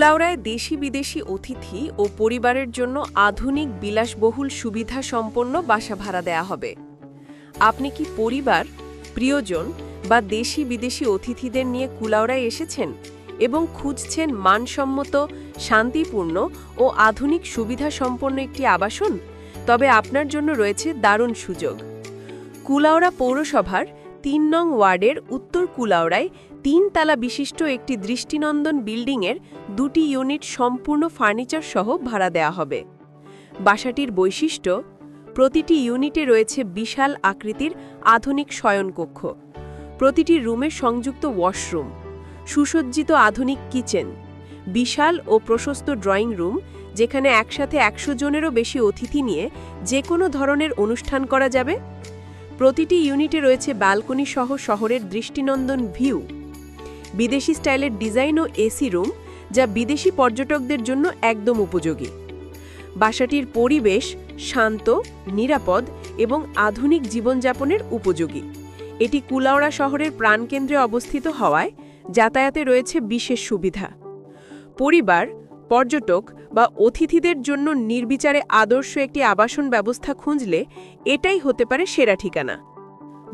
কুলাউড়ায় দেশি বিদেশি অতিথি ও পরিবারের জন্য আধুনিক বিলাসবহুল সুবিধা সম্পন্ন বাসা ভাড়া দেয়া হবে। আপনি কি পরিবার, প্রিয়জন বা দেশি বিদেশি অতিথিদের নিয়ে কুলাউড়ায় এসেছেন এবং খুঁজছেন মানসম্মত, শান্তিপূর্ণ ও আধুনিক সুবিধা সম্পন্ন একটি আবাসন? তবে আপনার জন্য রয়েছে দারুণ সুযোগ। কুলাউড়া পৌরসভার তিন নং ওয়ার্ডের উত্তর কুলাউড়ায় তিন তালা বিশিষ্ট একটি দৃষ্টিনন্দন বিল্ডিংয়ের দুটি ইউনিট সম্পূর্ণ ফার্নিচার সহ ভাড়া দেয়া হবে। বাসাটির বৈশিষ্ট্য, প্রতিটি ইউনিটে রয়েছে বিশাল আকৃতির আধুনিক শয়নকক্ষ। প্রতিটি রুমে সংযুক্ত ওয়াশরুম, সুসজ্জিত আধুনিক কিচেন, বিশাল ও প্রশস্ত ড্রয়িং রুম, যেখানে একসাথে একশো জনেরও বেশি অতিথি নিয়ে যে কোনো ধরনের অনুষ্ঠান করা যাবে। প্রতিটি ইউনিটে রয়েছে ব্যালকনি সহ শহরের দৃষ্টিনন্দন ভিউ। বিদেশি স্টাইলের ডিজাইন ও এসি রুম যা বিদেশি পর্যটকদের জন্য একদম উপযোগী। বাসাটির পরিবেশ শান্ত, নিরাপদ এবং আধুনিক জীবনযাপনের উপযোগী। এটি কুলাউড়া শহরের প্রাণকেন্দ্রে অবস্থিত হওয়ায় যাতায়াতে রয়েছে বিশেষ সুবিধা। পরিবার, পর্যটক বা অতিথিদের জন্য নির্বিচারে আদর্শ একটি আবাসন ব্যবস্থা খুঁজলে এটাই হতে পারে সেরা ঠিকানা।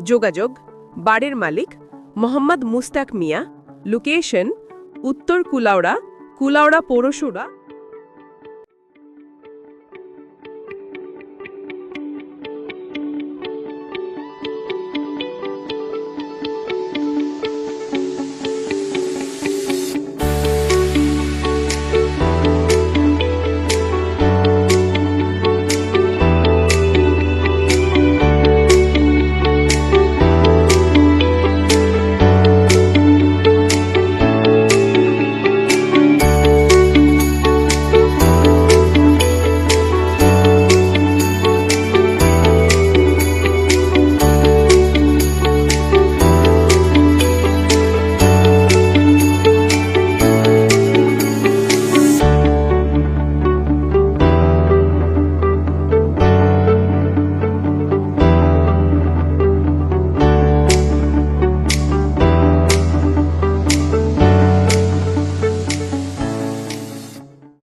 যোগাযোগ, বাড়ির মালিক, মোহাম্মদ মুস্তাক মিয়া লোকেশন উত্তর কুলাউড়া কুলাউড়া পৌরসুরা